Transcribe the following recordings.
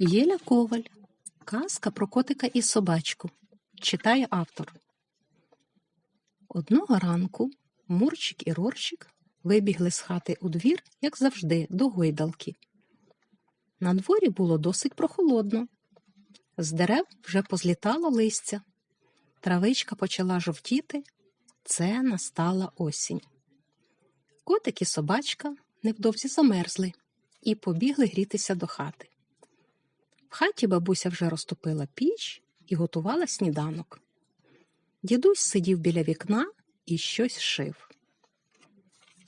Єля Коваль. Казка про котика і собачку. Читає автор. Одного ранку Мурчик і Рорчик вибігли з хати у двір, як завжди, до гойдалки. На дворі було досить прохолодно. З дерев вже позлітало листя. Травичка почала жовтіти. Це настала осінь. Котик і собачка невдовзі замерзли і побігли грітися до хати. В хаті бабуся вже розтопила піч і готувала сніданок. Дідусь сидів біля вікна і щось шив.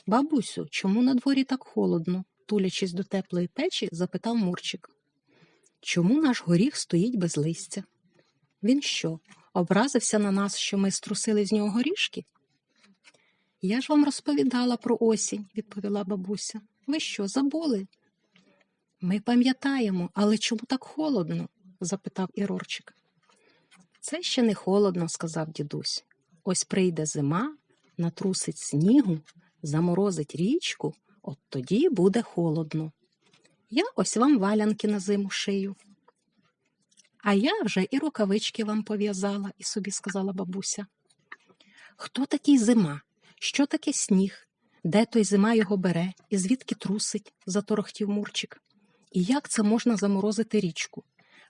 Бабусю, чому на дворі так холодно? тулячись до теплої печі, запитав Мурчик. Чому наш горіх стоїть без листя? Він що, образився на нас, що ми струсили з нього горішки? Я ж вам розповідала про осінь, відповіла бабуся. Ви що, забули? Ми пам'ятаємо, але чому так холодно? запитав Ірорчик. Це ще не холодно, сказав дідусь. Ось прийде зима, натрусить снігу, заморозить річку, от тоді буде холодно. Я ось вам валянки на зиму шию. А я вже і рукавички вам пов'язала, і собі сказала бабуся. Хто такий зима? Що таке сніг? Де той зима його бере і звідки трусить? заторохтів Мурчик. І як це можна заморозити річку?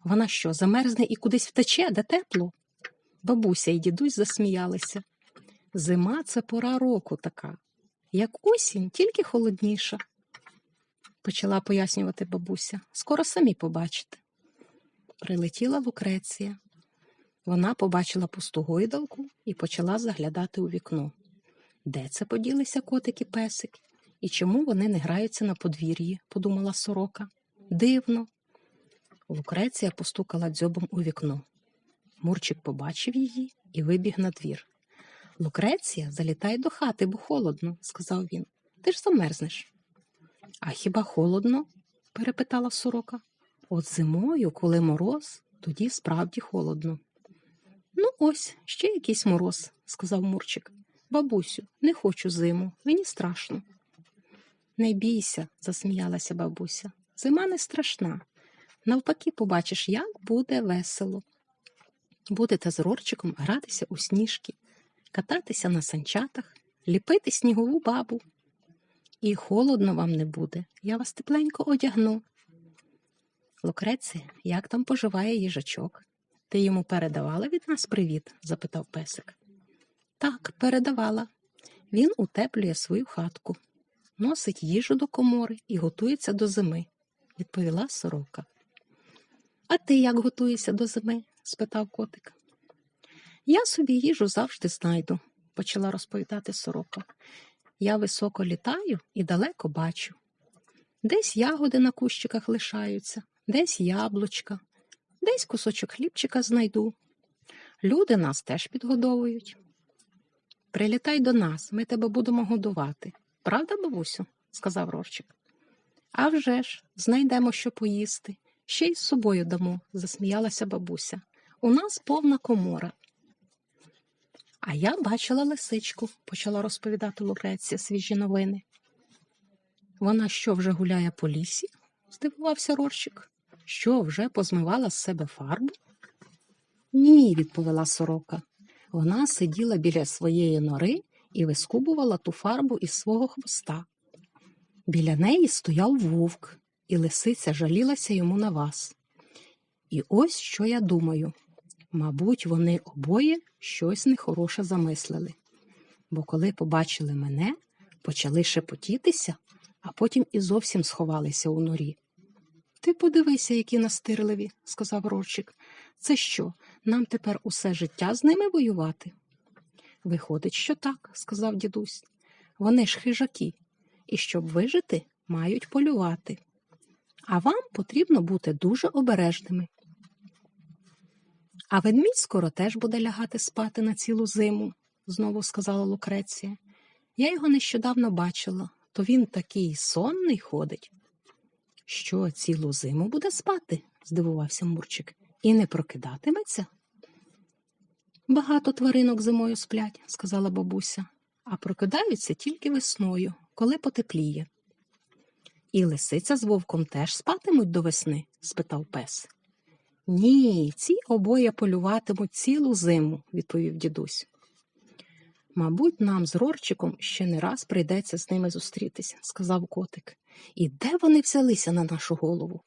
Вона що, замерзне і кудись втече, де тепло? Бабуся і дідусь засміялися. Зима це пора року така, як осінь, тільки холодніша, почала пояснювати бабуся. Скоро самі побачите. Прилетіла Лукреція. Вона побачила пусту гойдалку і почала заглядати у вікно. Де це поділися котик і песик? І чому вони не граються на подвір'ї? подумала сорока. Дивно. Лукреція постукала дзьобом у вікно. Мурчик побачив її і вибіг на двір. Лукреція, залітай до хати, бо холодно, сказав він. Ти ж замерзнеш. А хіба холодно? перепитала сорока. От зимою, коли мороз, тоді справді холодно. Ну, ось ще якийсь мороз, сказав Мурчик. Бабусю, не хочу зиму, мені страшно. Не бійся, засміялася бабуся. Зима не страшна. Навпаки, побачиш, як буде весело. Будете з Рорчиком гратися у сніжки, кататися на санчатах, ліпити снігову бабу. І холодно вам не буде, я вас тепленько одягну. Лукреці, як там поживає їжачок? Ти йому передавала від нас привіт? запитав песик. Так, передавала. Він утеплює свою хатку, носить їжу до комори і готується до зими, відповіла сорока. А ти як готуєшся до зими? спитав котик. Я собі їжу завжди знайду, почала розповідати сорока. Я високо літаю і далеко бачу. Десь ягоди на кущиках лишаються, десь яблучка, десь кусочок хлібчика знайду. Люди нас теж підгодовують. Прилітай до нас, ми тебе будемо годувати. Правда, бабусю? сказав Рорчик. «А вже ж, знайдемо, що поїсти. Ще й з собою дамо, засміялася бабуся. У нас повна комора. А я бачила лисичку, почала розповідати Лукреція свіжі новини. Вона що вже гуляє по лісі? здивувався Рорчик. Що вже позмивала з себе фарбу? Ні, відповіла сорока. Вона сиділа біля своєї нори і вискубувала ту фарбу із свого хвоста. Біля неї стояв вовк, і лисиця жалілася йому на вас. І ось що я думаю мабуть, вони обоє щось нехороше замислили, бо коли побачили мене, почали шепотітися, а потім і зовсім сховалися у норі. Ти подивися, які настирливі, сказав Рорчик. Це що, нам тепер усе життя з ними воювати? Виходить, що так, сказав дідусь. Вони ж хижаки, і щоб вижити, мають полювати. А вам потрібно бути дуже обережними. А ведмідь скоро теж буде лягати спати на цілу зиму, знову сказала Лукреція. Я його нещодавно бачила, то він такий сонний ходить. Що, цілу зиму буде спати? здивувався Мурчик, і не прокидатиметься? Багато тваринок зимою сплять, сказала бабуся, а прокидаються тільки весною, коли потепліє. І лисиця з вовком теж спатимуть до весни? спитав пес. Ні, ці обоє полюватимуть цілу зиму, відповів дідусь. Мабуть, нам з Рорчиком ще не раз прийдеться з ними зустрітися, сказав котик. І де вони взялися на нашу голову?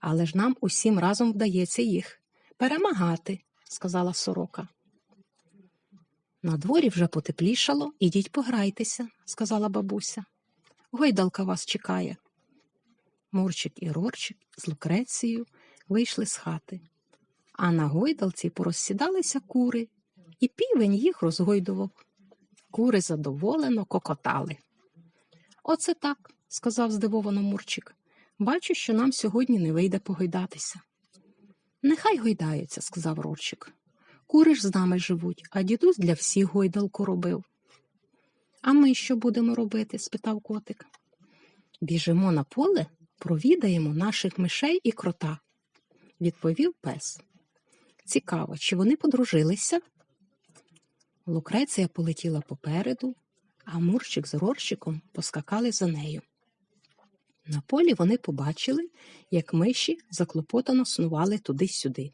Але ж нам усім разом вдається їх перемагати, сказала сорока. На дворі вже потеплішало, ідіть пограйтеся, сказала бабуся. Гойдалка вас чекає. Мурчик і Рорчик з Лукрецією вийшли з хати, а на гойдалці порозсідалися кури, і півень їх розгойдував. Кури задоволено кокотали. Оце так, сказав здивовано Мурчик. Бачу, що нам сьогодні не вийде погойдатися. Нехай гойдаються, сказав Рорчик. Кури ж з нами живуть, а дідусь для всіх гойдалку робив. А ми що будемо робити? спитав котик. Біжимо на поле, провідаємо наших мишей і крота, відповів пес. Цікаво, чи вони подружилися? Лукреція полетіла попереду, а Мурчик з Рорчиком поскакали за нею. На полі вони побачили, як миші заклопотано снували туди-сюди.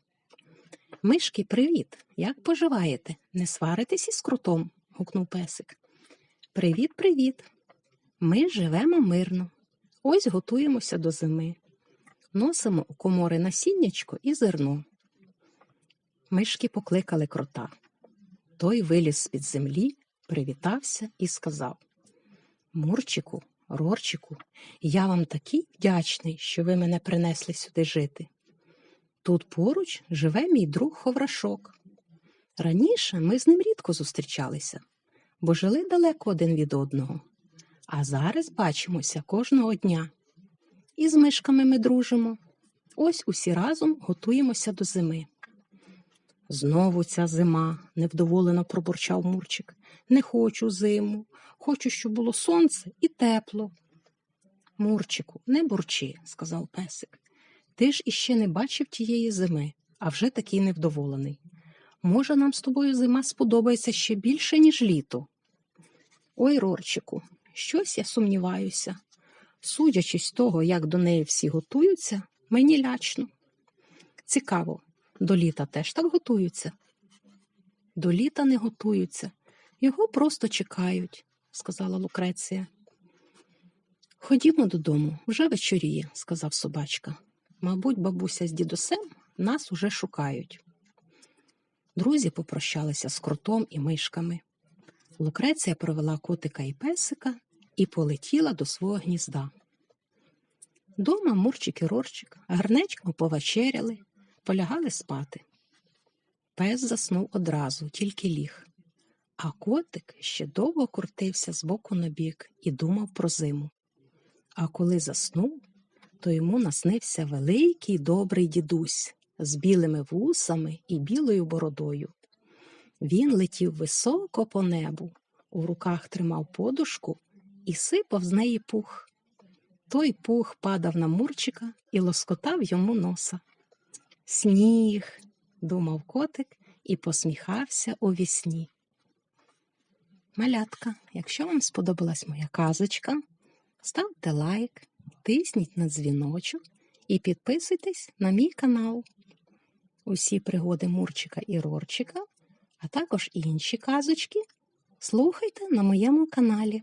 Мишки, привіт! Як поживаєте? Не сваритесь із крутом? гукнув песик. Привіт, привіт. Ми живемо мирно. Ось готуємося до зими. Носимо у комори насіннячко і зерно. Мишки покликали крота. Той виліз з-під землі, привітався і сказав Мурчику, Рорчику, я вам такий вдячний, що ви мене принесли сюди жити. Тут поруч живе мій друг Ховрашок. Раніше ми з ним рідко зустрічалися, бо жили далеко один від одного. А зараз бачимося кожного дня. І з мишками ми дружимо. Ось усі разом готуємося до зими. Знову ця зима, невдоволено пробурчав Мурчик. Не хочу зиму, хочу, щоб було сонце і тепло. Мурчику, не бурчи, сказав песик. Ти ж іще не бачив тієї зими, а вже такий невдоволений. Може, нам з тобою зима сподобається ще більше, ніж літо. Ой, Рорчику, щось я сумніваюся. Судячи з того, як до неї всі готуються, мені лячно. Цікаво, до літа теж так готуються? До літа не готуються, його просто чекають, сказала Лукреція. Ходімо додому, вже вечоріє, сказав собачка. Мабуть, бабуся з дідусем нас уже шукають. Друзі попрощалися з кротом і мишками. Лукреція провела котика і песика і полетіла до свого гнізда. Дома Мурчик і Рорчик гарнечко повечеряли, полягали спати. Пес заснув одразу, тільки ліг, а котик ще довго крутився з боку на бік і думав про зиму. А коли заснув, то йому наснився великий добрий дідусь з білими вусами і білою бородою. Він летів високо по небу, у руках тримав подушку і сипав з неї пух. Той пух падав на Мурчика і лоскотав йому носа. Сніг, думав котик і посміхався у вісні. Малятка, якщо вам сподобалась моя казочка, ставте лайк, тисніть на дзвіночок і підписуйтесь на мій канал. Усі пригоди Мурчика і Рорчика, а також інші казочки слухайте на моєму каналі.